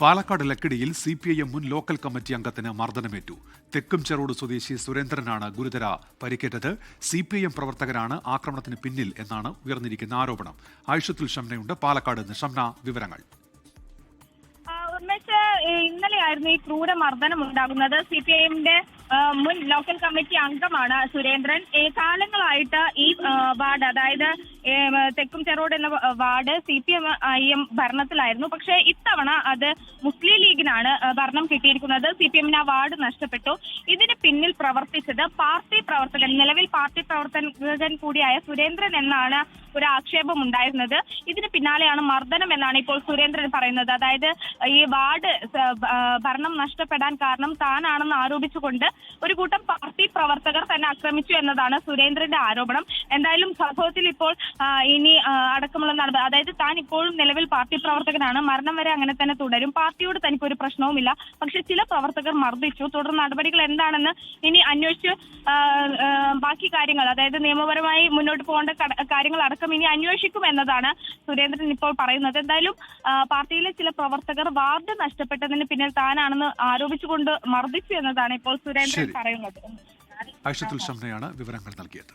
പാലക്കാട് ലക്കിടിയിൽ C P I M മുൻ local committee അംഗത്തിന് മർദ്ദനമേറ്റു. തെക്കും ചെറോട് സ്വദേശി സുരേന്ദ്രനാണ് ഗുരുതര പരിക്കേറ്റത്. സി പി ഐ എം പ്രവർത്തകരാണ് ആക്രമണത്തിന് പിന്നിൽ എന്നാണ് ഉയർന്നിരിക്കുന്ന ആരോപണം. ആയിഷത്തുൽ ഷംനയുണ്ട് പാലക്കാട് നിന്ന് ഷംന വിവരങ്ങൾ. ഇന്നലെയായിരുന്നു ഈ ക്രൂര മർദ്ദനം ഉണ്ടാകുന്നത്. സി പി ഐ എമ്മിന്റെ മുൻ ലോക്കൽ കമ്മിറ്റി അംഗമാണ് സുരേന്ദ്രൻ. കാലങ്ങളായിട്ട് ഈ വാർഡ് അതായത് തെക്കും ചെറോട് എന്ന ward C P M I M ഭരണത്തിലായിരുന്നു. പക്ഷേ ഇത്തവണ അത് മുസ്ലിം ലീഗിനാണ് ഭരണം കിട്ടിയിരിക്കുന്നത്. സി പി എമ്മിന് ആ വാർഡ് നഷ്ടപ്പെട്ടു. ഇതിന് പിന്നിൽ പ്രവർത്തിച്ചത് പാർട്ടി പ്രവർത്തകൻ നിലവിൽ പാർട്ടി പ്രവർത്തകൻ കൂടിയായ സുരേന്ദ്രൻ എന്നാണ് ഒരു ആക്ഷേപം ഉണ്ടായിരുന്നത്. ഇതിന് പിന്നാലെയാണ് മർദ്ദനം എന്നാണ് ഇപ്പോൾ സുരേന്ദ്രൻ പറയുന്നത്. അതായത് ഈ വാർഡ് ഭരണം നഷ്ടപ്പെടാൻ കാരണം താനാണെന്ന് ആരോപിച്ചുകൊണ്ട് ഒരു കൂട്ടം പാർട്ടി പ്രവർത്തകർ തന്നെ ആക്രമിച്ചു എന്നതാണ് സുരേന്ദ്രന്റെ ആരോപണം. എന്തായാലും സംഭവത്തിൽ ഇപ്പോൾ ഇനി അടക്കമുള്ള നടപടി അതായത് താൻ ഇപ്പോഴും നിലവിൽ പാർട്ടി പ്രവർത്തകനാണ്. മരണം വരെ അങ്ങനെ തന്നെ തുടരും. പാർട്ടിയോട് തനിക്ക് ഒരു പ്രശ്നവുമില്ല. പക്ഷെ ചില പ്രവർത്തകർ മർദ്ദിച്ചു. തുടർ നടപടികൾ എന്താണെന്ന് ഇനി അന്വേഷിച്ച് ബാക്കി കാര്യങ്ങൾ അതായത് നിയമപരമായി മുന്നോട്ട് പോകേണ്ട കാര്യങ്ങൾ അടക്കം ഇനി അന്വേഷിക്കും എന്നതാണ് സുരേന്ദ്രൻ ഇപ്പോൾ പറയുന്നത്. എന്തായാലും പാർട്ടിയിലെ ചില പ്രവർത്തകർ വാർഡ് നഷ്ടപ്പെട്ടതിന് പിന്നിൽ താനാണെന്ന് ആരോപിച്ചുകൊണ്ട് മർദ്ദിച്ചു എന്നതാണ് ഇപ്പോൾ സുരേന്ദ്രൻ പറയുന്നത്. ആയിഷത്തുൽ ശംനയാണ് വിവരങ്ങൾ നൽകിയത്.